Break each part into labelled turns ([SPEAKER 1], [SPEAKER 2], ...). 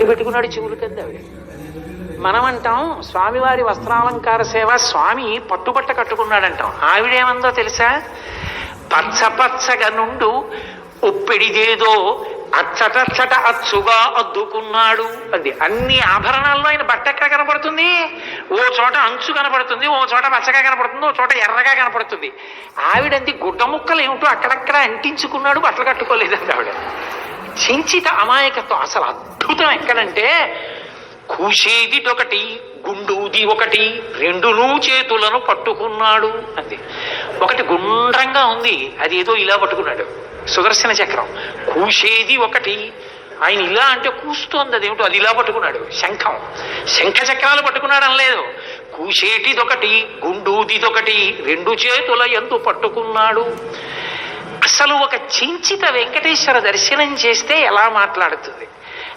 [SPEAKER 1] ఎక్కడ పెట్టుకున్నాడు చెవులు కదా ఆవిడ. మనం అంటాం స్వామివారి వస్త్రాలంకార సేవ స్వామి పట్టుబట్ట కట్టుకున్నాడంటాం. ఆవిడేమందో తెలుసా? పచ్చ పచ్చగా నుండు ఉప్పెడిదేదో అచ్చటచ్చట అచ్చుగా అద్దుకున్నాడు అది. అన్ని ఆభరణాల్లో ఆయన బట్ట ఎక్కడ కనపడుతుంది? ఓ చోట అంచు కనపడుతుంది ఓ చోట పచ్చగా కనపడుతుంది ఓ చోట ఎర్రగా కనపడుతుంది. ఆవిడంది గుడ్డ ముక్కలు ఏమిటో అక్కడక్కడ అంటించుకున్నాడు బట్టలు కట్టుకోలేదండి ఆవిడ. చించిత అమాయకత్వం అసలు అద్భుతం ఎక్కడంటే కూసేది ఒకటి గుండూది ఒకటి రెండును చేతులను పట్టుకున్నాడు అంది. ఒకటి గుండ్రంగా ఉంది అది ఏదో ఇలా పట్టుకున్నాడు. సుదర్శన చక్రం. కూసేది ఒకటి ఆయన ఇలా అంటే కూస్తోంది అదేమిటో అది ఇలా పట్టుకున్నాడు. శంఖం. శంఖ చక్రాలు పట్టుకున్నాడు అనలేదు కూసేటిదొకటి గుండూదిదొకటి రెండు చేతుల ఎందు పట్టుకున్నాడు. అసలు ఒక చించిత వెంకటేశ్వర దర్శనం చేస్తే ఎలా మాట్లాడుతుంది?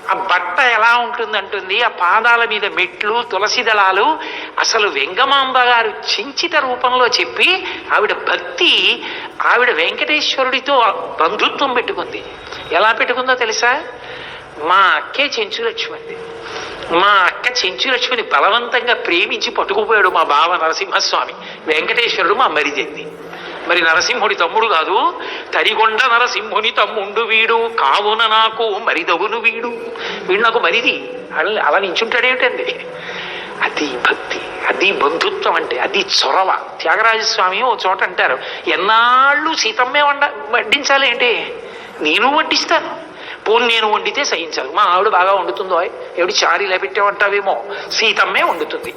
[SPEAKER 1] ఆ బట్ట ఎలా ఉంటుంది అంటుంది ఆ పాదాల మీద మెట్లు తులసి దళాలు అసలు వెంగమాంబ గారు చించిత రూపంలో చెప్పి ఆవిడ భక్తి ఆవిడ వెంకటేశ్వరుడితో బంధుత్వం పెట్టుకుంది. ఎలా పెట్టుకుందో తెలుసా? మా అక్కే చెంచులక్ష్మి మా అక్క చెంచులక్ష్మిని బలవంతంగా ప్రేమించి పట్టుకుపోయాడు మా బావ నరసింహస్వామి. వెంకటేశ్వరుడు మా మరిదెంది. మరి నరసింహుడి తమ్ముడు కాదు తరిగొండ నరసింహుని తమ్ముండు వీడు. కావున నాకు మరిదవును వీడు. వీడు నాకు మరిది. అలా అలా నించుంటాడేమిటండి అది భక్తి అది బంధుత్వం అంటే అది చొరవ. త్యాగరాజస్వామి ఓ చోట అంటారు ఎన్నాళ్ళు సీతమ్మే వండ వడ్డించాలి ఏంటి నేను వడ్డిస్తాను. పోను నేను వండితే సహించాలి మా ఆవిడ బాగా వండుతుందో ఎవడి చారీలా పెట్టేవంటావేమో? సీతమ్మే వండుతుంది.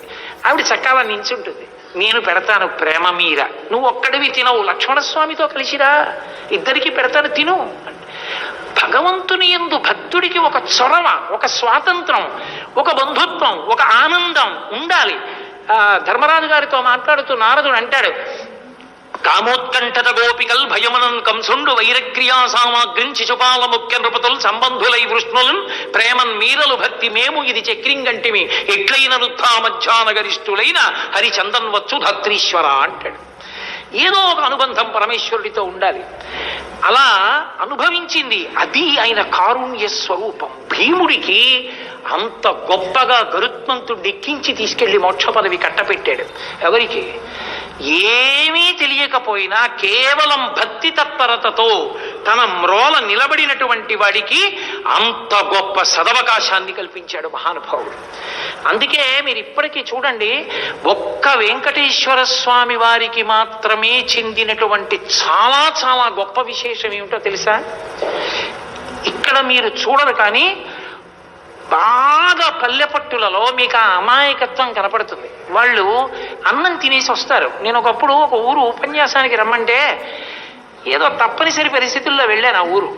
[SPEAKER 1] ఆవిడ చక్కగా నించుంటుంది. నేను పెడతాను ప్రేమ మీద. నువ్వు ఒక్కడివి తినవు. లక్ష్మణస్వామితో కలిసిరా. ఇద్దరికి పెడతాను తిను. భగవంతుని ఎందు భక్తుడికి ఒక చొరవ ఒక స్వాతంత్రం ఒక బంధుత్వం ఒక ఆనందం ఉండాలి. ధర్మరాజు గారితో మాట్లాడుతూ నారదుడు అంటాడు కామోత్కంఠత గోపికల్ భయమనం కంసుండు వైరక్రియా సామాగ్రిం శిశుపాల ముఖ్య నృపతులు సంబంధులై వృష్ణులన్ ప్రేమన్ మీరలు భక్తి మేము ఇది చక్రింగంటిమి. ఎట్లైన వృద్ధామధ్యాన గరిష్ఠులైన హరిచందన్ వచ్చు ధత్రీశ్వర అంటాడు. ఏదో ఒక అనుబంధం పరమేశ్వరుడితో ఉండాలి. అలా అనుభవించింది అది ఆయన కారుణ్య స్వరూపం. భీముడికి అంత గొప్పగా గరుత్మంతుడు ఎక్కించి తీసుకెళ్ళి మోక్ష పదవి కట్టపెట్టాడు. ఎవరికి? ఏమీ తెలియకపోయినా కేవలం భక్తి తత్పరతతో తన మ్రోల నిలబడినటువంటి వాడికి అంత గొప్ప సదవకాశాన్ని కల్పించాడు మహానుభావుడు. అందుకే మీరు ఇప్పటికీ చూడండి ఒక్క వెంకటేశ్వర స్వామి వారికి మాత్రమే చెందినటువంటి చాలా చాలా గొప్ప విశేషం ఏమిటో తెలుసా? ఇక్కడ మీరు చూడరు కానీ బాగా పల్లెపట్టులలో మీకు ఆ అమాయకత్వం కనపడుతుంది. వాళ్ళు అన్నం తినేసి వస్తారు. నేను ఒకప్పుడు ఒక ఊరు ఉపన్యాసానికి రమ్మంటే ఏదో తప్పనిసరి పరిస్థితుల్లో వెళ్ళాను ఆ ఊరు.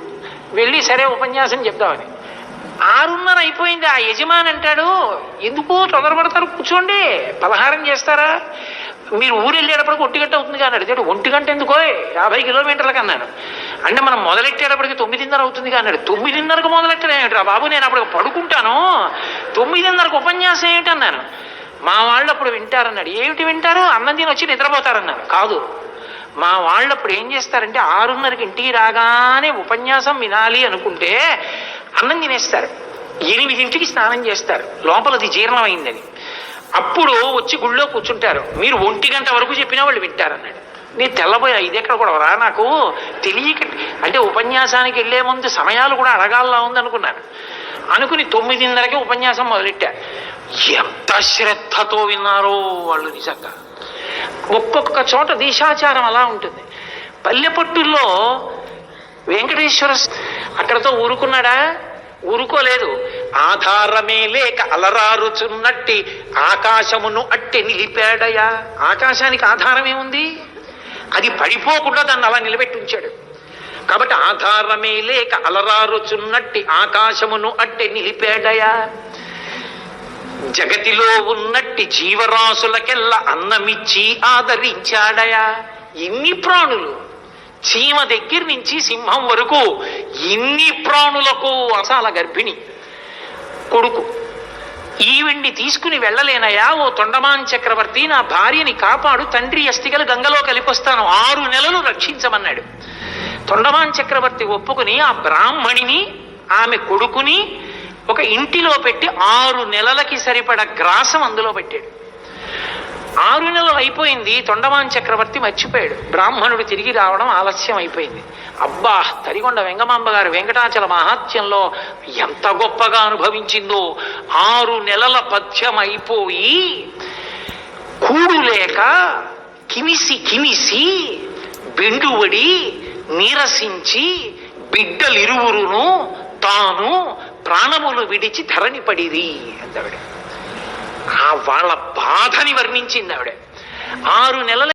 [SPEAKER 1] వెళ్ళి సరే ఉపన్యాసం చెప్దామని. ఆరున్నర అయిపోయింది. ఆ యజమాని అంటాడు ఎందుకు తొందరపడతారు? కూర్చోండి. పలహారం చేస్తారా? మీరు ఊరు వెళ్ళేటప్పుడు ఒంటి గంట అవుతుంది కానీ అడిగాడు. ఒంటి గంట ఎందుకో యాభై కిలోమీటర్లకు అన్నాను అంటే మనం మొదలెట్టేటప్పటికి తొమ్మిదిన్నర అవుతుంది కానీ అన్నాడు తొమ్మిదిన్నరకు మొదలెట్టడం బాబు నేను అప్పుడు పడుకుంటాను. తొమ్మిదిన్నరకు ఉపన్యాసం ఏమిటి అన్నాను. మా వాళ్ళు అప్పుడు వింటారన్నాడు. ఏమిటి వింటారు? అన్నం తిని వచ్చి నిద్రపోతారన్నారు. కాదు. మా వాళ్ళు అప్పుడు ఏం చేస్తారంటే ఆరున్నరకి ఇంటికి రాగానే ఉపన్యాసం వినాలి అనుకుంటే అన్నం తినేస్తారు. ఎనిమిదింటికి స్నానం చేస్తారు. లోపలది జీర్ణమైందని. అప్పుడు వచ్చి గుళ్ళో కూర్చుంటారు. మీరు ఒంటి గంట వరకు చెప్పినా వాళ్ళు వింటారన్నాడు. నేను తెల్లబోయా ఇది ఎక్కడ కూడా రా నాకు? తెలియక అంటే ఉపన్యాసానికి వెళ్ళే ముందు సమయాలు కూడా అడగాలా ఉంది అనుకున్నాను అనుకుని తొమ్మిదిన్నరకి ఉపన్యాసం మొదలెట్టా. ఎంత శ్రద్ధతో విన్నారో వాళ్ళు నిజంగా. ఒక్కొక్క చోట దేశాచారం అలా ఉంటుంది. పల్లెపట్టుల్లో వెంకటేశ్వర అక్కడతో ఊరుకున్నాడా? ఊరుకోలేదు. ఆధారమే లేక అలరారుచున్నట్టి ఆకాశమును అట్టి నిలిపాడయా? ఆకాశానికి ఆధారమే ఉంది అది పడిపోకుండా దాన్ని అలా నిలబెట్టి ఉంచాడు కాబట్టి ఆధారమే లేక అలరారుచున్నట్టి ఆకాశమును అట్టే నిలిపాడయా? జగతిలో ఉన్నట్టి జీవరాశులకెల్లా అన్నమిచ్చి ఆదరించాడయా? ఇన్ని ప్రాణులు చీమ దగ్గర నుంచి సింహం వరకు ఇన్ని ప్రాణులకు అసాల గర్భిణి కొడుకు. ఈవిణ్ణి తీసుకుని వెళ్ళలేనయా? ఓ తొండమాన్ చక్రవర్తి నా భార్యని కాపాడు తండ్రి అస్థికలు గంగలో కలిపొస్తాను. ఆరు నెలలు రక్షించమన్నాడు. తొండమాన్ చక్రవర్తి ఒప్పుకుని ఆ బ్రాహ్మణిని ఆమె కొడుకుని ఒక ఇంటిలో పెట్టి ఆరు నెలలకి సరిపడ గ్రాసం అందులో పెట్టాడు. ఆరు నెలలు అయిపోయింది తొండమాన్ చక్రవర్తి మర్చిపోయాడు. బ్రాహ్మణుడు తిరిగి రావడం ఆలస్యం అయిపోయింది. అబ్బా తరిగొండ వెంగమాంబ గారు వెంకటాచల మహాత్యంలో ఎంత గొప్పగా అనుభవించిందో. ఆరు నెలల పద్యం అయిపోయి కూడు లేక కిమిసి కిమిసి బెండువడి నీరసించి బిడ్డలిరువురును తాను ప్రాణములు విడిచి ధరణి పడిరి అందావిడ. ఆ వాళ్ళ బాధని వర్ణించింది ఆవిడ. ఆరు నెలల